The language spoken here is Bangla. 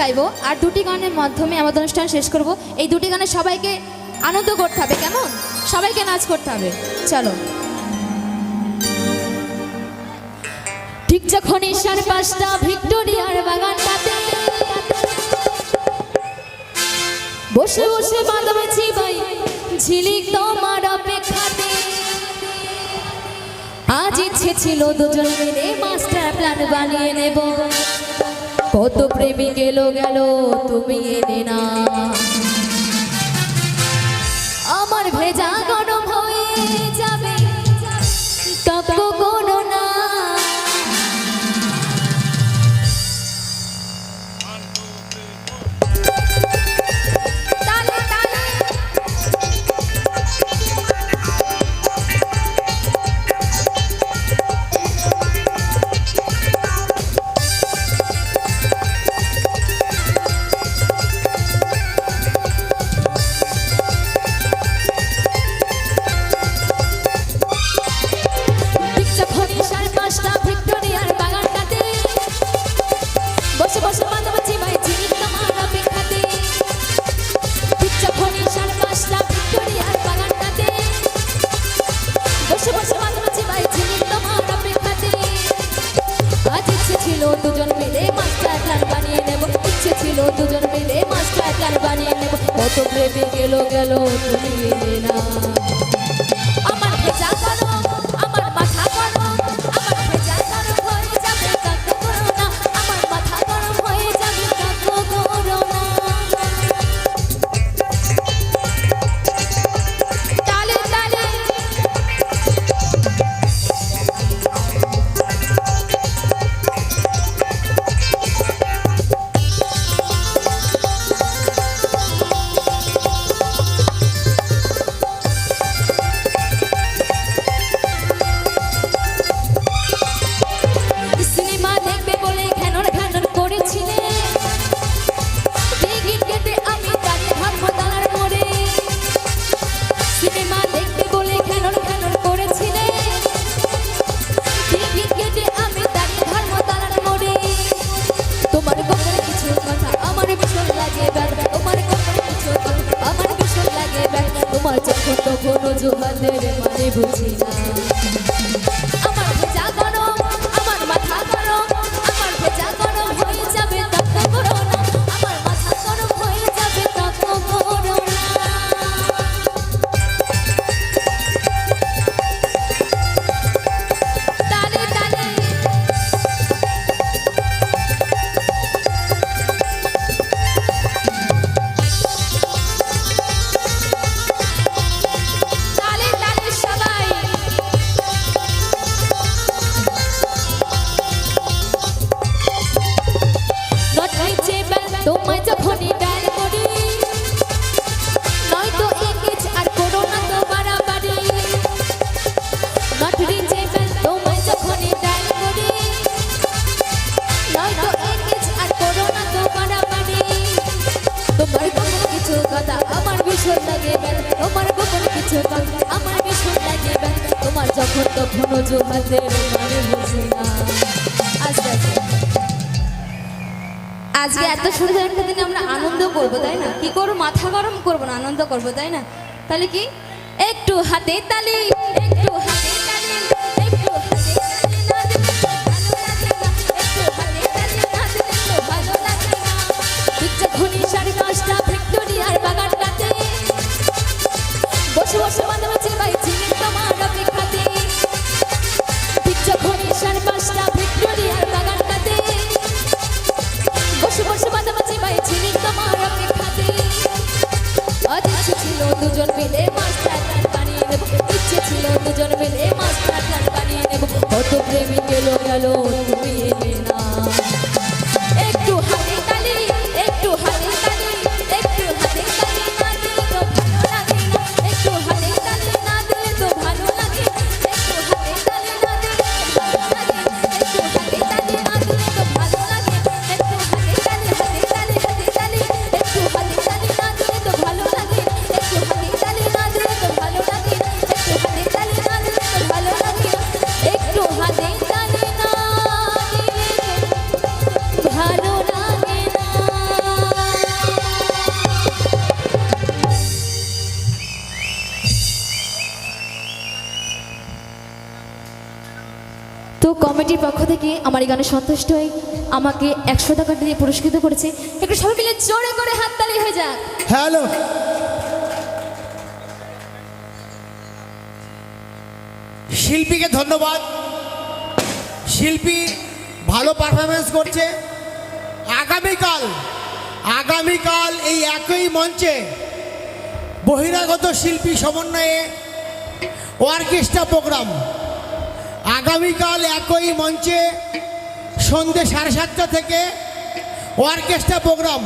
গাইবো আর দুটি গানের মাধ্যমে আমাদের অনুষ্ঠান শেষ করব। এই দুটি গানে সবাইকে আনন্দ করতে হবে, কেমন? সবাইকে নাচ করতে হবে। চলো। ঠিক যখন ঈশান পাঁচটা ভিক্টোরিয়ার বাগানটাতে বসে বসে বাদাম চিবাই ঝিলিক তোমার অপেক্ষাতে। আজ ইচ্ছে ছিল দুজন মিলে মাস্টার প্ল্যান বানিয়ে নেব। কত প্রেমী গেল গেল তুমি এনে না। ছিল, দুজন মিলে মাস্টার প্ল্যান বানিয়ে নেব। ইচ্ছে ছিল, দুজন মিলে মাস্টার প্ল্যান বানিয়ে নেব। কত প্রেমে গেল গেল, তুমি না। আমার তোমার যখন তখন অজুহাতের মানে বুঝি না। তোমায় যখনই ডায়াল করি, নয়তো একেজ আর করো না তো বাড়াবাড়ি নটাইছে বেল তোমায় যখনই ডায়াল করি, নয়তো একেজ আর করো না তো বাড়াবাড়ি তোমার গোপন কিছু কথা, আমার ভীষণ লাগে তোমার গোপন কিছু কথা, আমার ভীষণ লাগে তোমার যখন তখন অজুহাতের মানে বুঝি না। আজকে এত সুন্দর একটা দিনে আমরা আনন্দ করব, তাই না? কি করব? মাথা গরম করব না, আনন্দ করব, তাই না? তাহলে কি? একটু হাতে তালি, একটু মিলে মাস্টার প্ল্যান বানিয়ে নেব। ইচ্ছে ছিল দুজন মিলে মাস্টার প্ল্যান বানিয়ে নেব। কত প্রেমী গেল গেল কমিটির পক্ষ থেকে আমার এই গানে সন্তুষ্ট হয়ে আমাকে একশো টাকা দিয়ে পুরস্কৃত করেছে। একটু সবাই মিলে জোরে করে হাততালি হয়ে যাক। হ্যালো। শিল্পীকে ধন্যবাদ। শিল্পী ভালো পারফরমেন্স করছে। আগামীকাল আগামীকাল এই একই মঞ্চে বহিরাগত শিল্পী সমন্বয়ে অর্কেস্ট্রা প্রোগ্রাম আগামীকাল একই মঞ্চে সন্ধ্যে সাড়ে সাতটা থেকে অর্কেস্ট্রা প্রোগ্রাম।